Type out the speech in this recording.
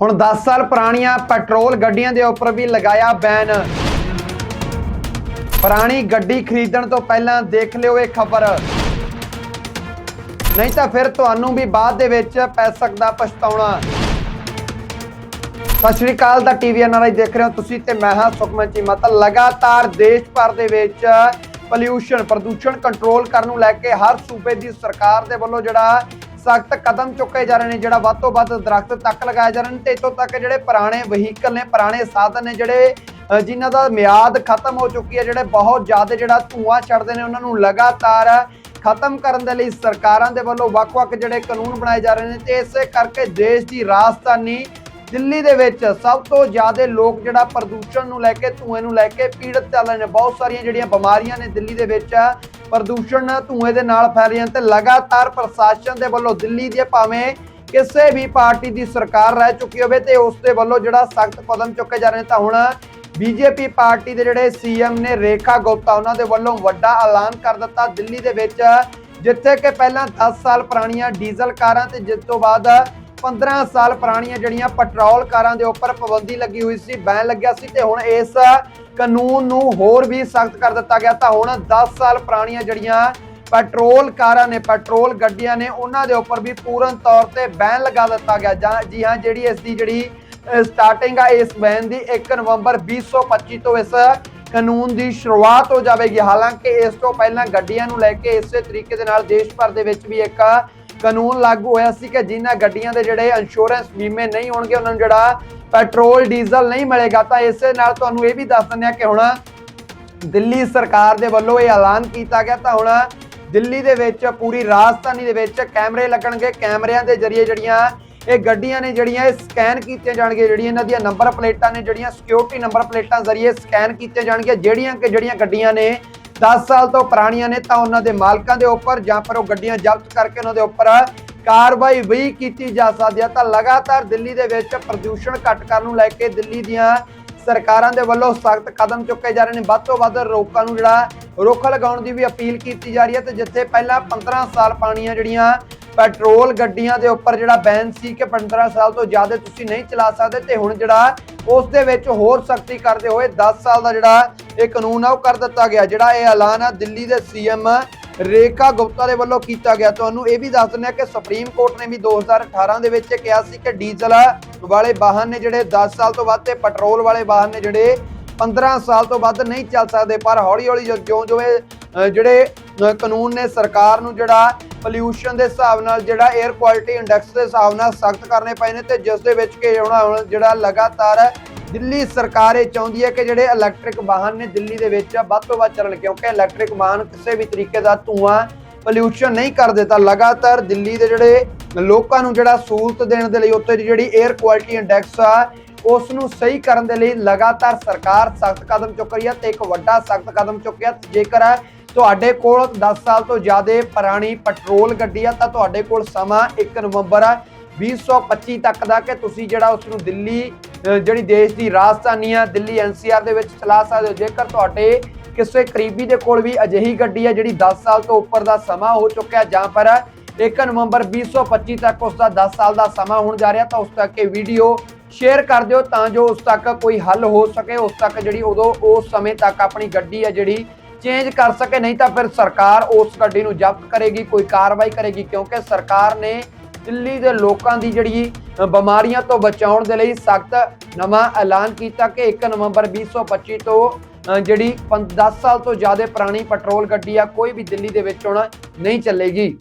ਹੁਣ 10 ਸਾਲ ਪੁਰਾਣੀਆਂ ਪੈਟਰੋਲ ਗੱਡੀਆਂ ਦੇ ਉੱਪਰ ਵੀ ਲਗਾਇਆ ਬੈਨ। ਪੁਰਾਣੀ ਗੱਡੀ ਖਰੀਦਣ ਤੋਂ ਪਹਿਲਾਂ ਦੇਖ ਲਿਓ ਇਹ ਖਬਰ। ਨਹੀਂ ਤਾਂ ਫਿਰ ਤੁਹਾਨੂੰ ਵੀ ਬਾਅਦ ਦੇ ਵਿੱਚ ਪੈ ਸਕਦਾ ਪਛਤਾਉਣਾ। ਸਤਿ ਸ਼੍ਰੀ ਅਕਾਲ ਦਾ ਟੀਵੀ ਐਨਆਰਆਈ ਦੇਖ ਰਹੇ ਹੋ ਤੁਸੀਂ ਤੇ ਮੈਂ ਹਾਂ ਸੁਖਮਨ ਚੀਮਾ ਤਾਂ ਲਗਾਤਾਰ ਦੇਸ਼ ਭਰ ਦੇ ਵਿੱਚ ਪੋਲਿਊਸ਼ਨ ਪ੍ਰਦੂਸ਼ਣ ਕੰਟਰੋਲ ਕਰਨ ਨੂੰ ਲੈ ਕੇ ਹਰ ਸੂਬੇ ਦੀ ਸਰਕਾਰ ਦੇ ਵੱਲੋਂ ਜਿਹੜਾ ਸਖਤ ਕਦਮ ਚੁੱਕੇ ਜਾ ਰਹੇ ਨੇ, ਜਿਹੜਾ ਵੱਧ ਤੋਂ ਵੱਧ ਦਰਖਤ ਤੱਕ ਲਗਾਏ ਜਾ ਰਹੇ ਨੇ, ਤੇ ਇਤੋਂ ਤੱਕ ਜਿਹੜੇ ਪੁਰਾਣੇ ਵਹੀਕਲ ਨੇ, ਪੁਰਾਣੇ ਸਾਧਨ ਨੇ, ਜਿਹੜੇ ਜਿਨ੍ਹਾਂ ਦਾ ਮਿਆਦ ਖਤਮ ਹੋ ਚੁੱਕੀ ਹੈ, ਜਿਹੜੇ ਬਹੁਤ ਜ਼ਿਆਦਾ ਜਿਹੜਾ ਧੂਆਂ ਛੱਡਦੇ ਨੇ, ਉਹਨਾਂ ਨੂੰ ਲਗਾਤਾਰ ਖਤਮ ਕਰਨ ਦੇ ਲਈ ਸਰਕਾਰਾਂ ਦੇ ਵੱਲੋਂ ਵੱਖ-ਵੱਖ ਜਿਹੜੇ ਕਾਨੂੰਨ ਬਣਾਏ ਜਾ ਰਹੇ ਨੇ, ਤੇ ਇਸੇ ਕਰਕੇ ਦੇਸ਼ ਦੀ ਰਾਜਧਾਨੀ ਦਿੱਲੀ ਦੇ ਵਿੱਚ ਸਭ ਤੋਂ ਜ਼ਿਆਦਾ ਲੋਕ ਜਿਹੜਾ ਪ੍ਰਦੂਸ਼ਣ ਨੂੰ ਲੈ ਕੇ, ਧੂਏ ਨੂੰ ਲੈ ਕੇ ਪੀੜਤ ਚੱਲ ਰਹੇ ਨੇ। ਬਹੁਤ ਸਾਰੀਆਂ ਜਿਹੜੀਆਂ ਬਿਮਾਰੀਆਂ ਨੇ ਦਿੱਲੀ ਦੇ ਵਿੱਚ, ਪ੍ਰਦੂਸ਼ਣ ਧੂਏ ਦੇ ਨਾਲ ਫੈਲ ਰਹੀਆਂ ਤੇ ਲਗਾਤਾਰ ਪ੍ਰਸ਼ਾਸਨ ਦੇ ਵੱਲੋਂ ਦਿੱਲੀ ਦੇ ਭਾਵੇਂ ਕਿਸੇ ਵੀ ਪਾਰਟੀ ਦੀ ਸਰਕਾਰ ਰਹਿ ਚੁੱਕੀ ਹੋਵੇ ਤੇ ਉਸ ਦੇ ਵੱਲੋਂ ਜਿਹੜਾ ਸਖਤ ਕਦਮ ਚੁੱਕੇ ਜਾ ਰਹੇ ਨੇ, ਤਾਂ ਹੁਣ ਬੀਜੇਪੀ ਪਾਰਟੀ ਦੇ ਜਿਹੜੇ ਸੀਐਮ ਨੇ ਰੇਖਾ ਗੁਪਤਾ ਉਹਨਾਂ ਦੇ ਵੱਲੋਂ ਵੱਡਾ ਐਲਾਨ ਕਰ ਦਿੱਤਾ। ਦਿੱਲੀ ਦੇ ਵਿੱਚ ਜਿੱਥੇ ਕਿ ਪਹਿਲਾਂ 10 ਸਾਲ ਪੁਰਾਣੀਆਂ ਡੀਜ਼ਲ ਕਾਰਾਂ ਤੇ ਜਿਸ ਤੋਂ ਬਾਅਦ 15 ਸਾਲ ਪੁਰਾਣੀਆਂ ਜਿਹੜੀਆਂ ਪੈਟਰੋਲ ਕਾਰਾਂ ਦੇ ਉੱਪਰ ਪਾਬੰਦੀ ਲੱਗੀ ਹੋਈ ਸੀ, ਬੈਨ ਲੱਗਿਆ ਸੀ ਤੇ ਹੁਣ ਇਸ ਕਾਨੂੰਨ ਨੂੰ ਹੋਰ ਵੀ ਸਖਤ ਕਰ ਦਿੱਤਾ ਗਿਆ ਤਾਂ ਹੁਣ 10 ਸਾਲ ਪੁਰਾਣੀਆਂ ਜਿਹੜੀਆਂ ਪੈਟਰੋਲ ਕਾਰਾਂ ਨੇ, ਪੈਟਰੋਲ ਗੱਡੀਆਂ ਨੇ, ਉਹਨਾਂ ਦੇ ਉੱਪਰ ਵੀ ਪੂਰਨ ਤੌਰ ਤੇ ਬੈਨ ਲਗਾ ਦਿੱਤਾ ਗਿਆ। ਜਾਂ ਜੀ ਹਾਂ, ਜਿਹੜੀ ਇਸ ਦੀ ਜਿਹੜੀ ਸਟਾਰਟਿੰਗ ਆ ਇਸ ਬੈਨ ਦੀ 1 ਨਵੰਬਰ 2025 ਤੋਂ ਇਸ ਕਾਨੂੰਨ ਦੀ ਸ਼ੁਰੂਆਤ ਹੋ ਜਾਵੇਗੀ। ਹਾਲਾਂਕਿ ਇਸ ਤੋਂ ਪਹਿਲਾਂ ਗੱਡੀਆਂ ਨੂੰ ਲੈ ਕੇ ਇਸੇ ਤਰੀਕੇ ਦੇ ਨਾਲ ਦੇਸ਼ ਭਰ ਦੇ ਵਿੱਚ ਵੀ ਇੱਕ ਕਾਨੂੰਨ ਲਾਗੂ ਹੋਇਆ ਸੀ ਕਿ ਜਿਨ੍ਹਾਂ ਗੱਡੀਆਂ ਦੇ ਜਿਹੜੇ ਇੰਸ਼ੋਰੈਂਸ ਬੀਮੇ ਨਹੀਂ ਹੋਣਗੇ, ਉਹਨਾਂ ਨੂੰ ਜਿਹੜਾ ਪੈਟਰੋਲ ਡੀਜ਼ਲ ਨਹੀਂ ਮਿਲੇਗਾ, ਤਾਂ ਇਸੇ ਨਾਲ ਤੁਹਾਨੂੰ ਇਹ ਵੀ ਦੱਸ ਦਿੰਦੇ ਆ ਕਿ ਹੁਣ ਦਿੱਲੀ ਸਰਕਾਰ ਦੇ ਵੱਲੋਂ ਇਹ ਐਲਾਨ ਕੀਤਾ ਗਿਆ, ਤਾਂ ਹੁਣ ਦਿੱਲੀ ਦੇ ਵਿੱਚ ਪੂਰੀ ਰਾਜਧਾਨੀ ਦੇ ਵਿੱਚ ਕੈਮਰੇ ਲੱਗਣਗੇ। ਕੈਮਰਿਆਂ ਦੇ ਜ਼ਰੀਏ ਜਿਹੜੀਆਂ ਇਹ ਗੱਡੀਆਂ ਨੇ, ਜਿਹੜੀਆਂ ਇਹ ਸਕੈਨ ਕੀਤੀਆਂ ਜਾਣਗੀਆਂ, ਜਿਹੜੀਆਂ ਇਹਨਾਂ ਦੀਆਂ ਨੰਬਰ ਪਲੇਟਾਂ ਨੇ, ਜਿਹੜੀਆਂ ਸਿਕਿਉਰਿਟੀ ਨੰਬਰ ਪਲੇਟਾਂ ਜ਼ਰੀਏ ਸਕੈਨ ਕੀਤੀਆਂ ਜਾਣਗੀਆਂ, ਜਿਹੜੀਆਂ ਕਿ ਜਿਹੜੀਆਂ ਗੱਡੀਆਂ ਨੇ 10 ਸਾਲ ਤੋਂ ਪੁਰਾਣੀਆਂ ਨੇ ਤਾਂ ਉਹਨਾਂ ਦੇ ਮਾਲਕਾਂ ਦੇ ਉੱਪਰ ਜਾਂ ਫਿਰ ਉਹ ਗੱਡੀਆਂ ਜ਼ਬਤ ਕਰਕੇ ਉਹਨਾਂ ਦੇ ਉੱਪਰ ਕਾਰਵਾਈ ਵੀ ਕੀਤੀ ਜਾ ਸਕਦੀ ਹੈ ਤਾਂ ਲਗਾਤਾਰ ਦਿੱਲੀ ਦੇ ਵਿੱਚ ਪ੍ਰਦੂਸ਼ਣ ਘੱਟ ਕਰਨ ਨੂੰ ਲੈ ਕੇ ਦਿੱਲੀ ਦੀਆਂ ਸਰਕਾਰਾਂ ਦੇ ਵੱਲੋਂ ਸਖਤ ਕਦਮ ਚੁੱਕੇ ਜਾ ਰਹੇ ਨੇ। ਵੱਧ ਤੋਂ ਵੱਧ ਰੋਕਾਂ ਨੂੰ ਜਿਹੜਾ ਰੁੱਖ ਲਗਾਉਣ ਦੀ ਵੀ ਅਪੀਲ ਕੀਤੀ ਜਾ ਰਹੀ ਹੈ ਤੇ ਜਿੱਥੇ ਪਹਿਲਾਂ 15 ਸਾਲ ਪਾਣੀਆਂ ਜਿਹੜੀਆਂ ਪੈਟਰੋਲ ਗੱਡੀਆਂ ਦੇ ਉੱਪਰ ਜਿਹੜਾ ਬੈਨ ਸੀ ਕਿ 15 ਸਾਲ ਤੋਂ ਜ਼ਿਆਦਾ ਤੁਸੀਂ ਨਹੀਂ ਚਲਾ ਸਕਦੇ ਤੇ ਹੁਣ ਜਿਹੜਾ ਉਸ ਦੇ ਵਿੱਚ ਹੋਰ ਸਖਤੀ ਕਰਦੇ ਹੋਏ 10 ਸਾਲ ਦਾ ਜਿਹੜਾ ਇਹ ਕਾਨੂੰਨ ਆ ਉਹ ਕਰ ਦਿੱਤਾ ਗਿਆ। ਜਿਹੜਾ ਇਹ ਐਲਾਨ ਆ ਦਿੱਲੀ ਦੇ ਸੀਐਮ ਰੇਖਾ ਗੁਪਤਾ ਦੇ ਵੱਲੋਂ ਕੀਤਾ ਗਿਆ। ਤੁਹਾਨੂੰ ਇਹ ਵੀ ਦੱਸ ਦਿੰਦੇ ਆ ਕਿ ਸੁਪਰੀਮ ਕੋਰਟ ਨੇ ਵੀ 2018 ਦੇ ਵਿੱਚ ਕਿਹਾ ਸੀ ਕਿ ਡੀਜ਼ਲ ਵਾਲੇ ਵਾਹਨ ਨੇ ਜਿਹੜੇ 10 ਸਾਲ ਤੋਂ ਵੱਧ ਤੇ ਪੈਟਰੋਲ ਵਾਲੇ ਵਾਹਨ ਨੇ ਜਿਹੜੇ 15 ਸਾਲ ਤੋਂ ਵੱਧ ਨਹੀਂ ਚੱਲ ਸਕਦੇ। ਪਰ ਹੌਲੀ ਹੌਲੀ ਜਿਉਂ ਜਿਉਂ ਇਹ ਜਿਹੜੇ ਕਾਨੂੰਨ ਨੇ ਸਰਕਾਰ ਨੂੰ ਜਿਹੜਾ ਪੋਲਿਊਸ਼ਨ ਦੇ ਹਿਸਾਬ ਨਾਲ ਜਿਹੜਾ 에ਅਰ ਕੁਆਲਿਟੀ ਇੰਡੈਕਸ ਦੇ ਹਿਸਾਬ ਨਾਲ ਸਖਤ ਕਰਨੇ ਪਏ ਨੇ ਤੇ ਜਿਸ ਦੇ ਵਿੱਚ ਕਿ ਹੁਣ ਹੁਣ ਜਿਹੜਾ ਲਗਾਤਾਰ ਦਿੱਲੀ ਸਰਕਾਰ ਇਹ ਚਾਹੁੰਦੀ ਹੈ ਕਿ ਜਿਹੜੇ ਇਲੈਕਟ੍ਰਿਕ ਵਾਹਨ ਨੇ ਦਿੱਲੀ ਦੇ ਵਿੱਚ ਵੱਧ ਤੋਂ ਵੱਧ ਚੱਲਣ, ਕਿਉਂਕਿ ਇਲੈਕਟ੍ਰਿਕ ਵਾਹਨ ਕਿਸੇ ਵੀ ਤਰੀਕੇ ਦਾ ਧੂਆਂ ਪੋਲਿਊਸ਼ਨ ਨਹੀਂ ਕਰਦੇ ਤਾਂ ਲਗਾਤਾਰ ਦਿੱਲੀ ਦੇ ਜਿਹੜੇ ਲੋਕਾਂ ਨੂੰ ਜਿਹੜਾ ਸਹੂਲਤ ਦੇਣ ਦੇ ਲਈ ਉੱਥੇ ਜਿਹੜੀ 에ਅਰ ਕੁਆਲਿਟੀ ਇੰਡੈਕਸ ਆ ਉਸ ਨੂੰ ਸਹੀ ਕਰਨ ਦੇ ਲਈ ਲਗਾਤਾਰ ਸਰਕਾਰ ਸਖਤ ਕਦਮ ਚੁੱਕ ਰਹੀ ਹੈ ਤੇ ਇੱਕ ਵੱਡਾ ਸਖਤ ਕਦਮ ਚੁੱਕਿਆ ਜੇਕਰ ਤੁਹਾਡੇ ਕੋਲ 10 ਸਾਲ ਤੋਂ ਜ਼ਿਆਦਾ ਪੁਰਾਣੀ ਪੈਟਰੋਲ ਗੱਡੀ ਆ, ਤਾਂ ਤੁਹਾਡੇ ਕੋਲ ਸਮਾਂ 1 ਨਵੰਬਰ 2025 ਤੱਕ ਦਾ ਕਿ ਤੁਸੀਂ ਜਿਹੜਾ ਉਸ ਨੂੰ ਦਿੱਲੀ ਜਿਹੜੀ ਦੇਸ਼ ਦੀ ਰਾਜਧਾਨੀ ਆ, ਦਿੱਲੀ ਐਨਸੀਆਰ ਦੇ ਵਿੱਚ ਚਲਾ ਸਕਦੇ ਹੋ। ਜੇਕਰ ਤੁਹਾਡੇ ਕਿਸੇ ਕਰੀਬੀ ਦੇ ਕੋਲ ਵੀ ਅਜਿਹੀ ਗੱਡੀ ਆ, ਜਿਹੜੀ 10 ਸਾਲ ਤੋਂ ਉੱਪਰ ਦਾ ਸਮਾਂ ਹੋ ਚੁੱਕਿਆ ਜਾਂ ਪਰ 1 ਨਵੰਬਰ 2025 ਤੱਕ ਉਸ ਦਾ 10 ਸਾਲ ਦਾ ਸਮਾਂ ਹੋਣ ਜਾ ਰਿਹਾ, ਤਾਂ ਉਸ ਤੱਕ ਇਹ ਵੀਡੀਓ ਸ਼ੇਅਰ ਕਰ ਦਿਓ ਤਾਂ ਜੋ ਉਸ ਤੱਕ ਕੋਈ ਹੱਲ ਹੋ ਸਕੇ, ਉਸ ਤੱਕ ਜਿਹੜੀ ਉਦੋਂ, ਉਸ ਸਮੇਂ ਤੱਕ ਆਪਣੀ ਗੱਡੀ ਆ ਜਿਹੜੀ ਚੇਂਜ ਕਰ ਸਕੇ ਨਹੀਂ ਤਾਂ ਫਿਰ ਸਰਕਾਰ ਉਸ ਗੱਡੀ ਨੂੰ ਜ਼ਬਤ ਕਰੇਗੀ ਕੋਈ ਕਾਰਵਾਈ ਕਰੇਗੀ ਕਿਉਂਕਿ ਸਰਕਾਰ ਨੇ ਦਿੱਲੀ ਦੇ ਲੋਕਾਂ ਦੀ ਜਿਹੜੀ ਬਿਮਾਰੀਆਂ ਤੋਂ ਬਚਾਉਣ ਦੇ ਲਈ ਸਖਤ ਨਵਾਂ ਐਲਾਨ ਕੀਤਾ ਕਿ 1 ਨਵੰਬਰ 2025 ਤੋਂ ਅ, ਜਿਹੜੀ 10 ਸਾਲ ਤੋਂ ਜ਼ਿਆਦਾ ਪੁਰਾਣੀ ਪੈਟਰੋਲ ਗੱਡੀ ਆ ਕੋਈ ਵੀ ਦਿੱਲੀ ਦੇ ਵਿੱਚ ਹੁਣ ਨਹੀਂ ਚੱਲੇਗੀ।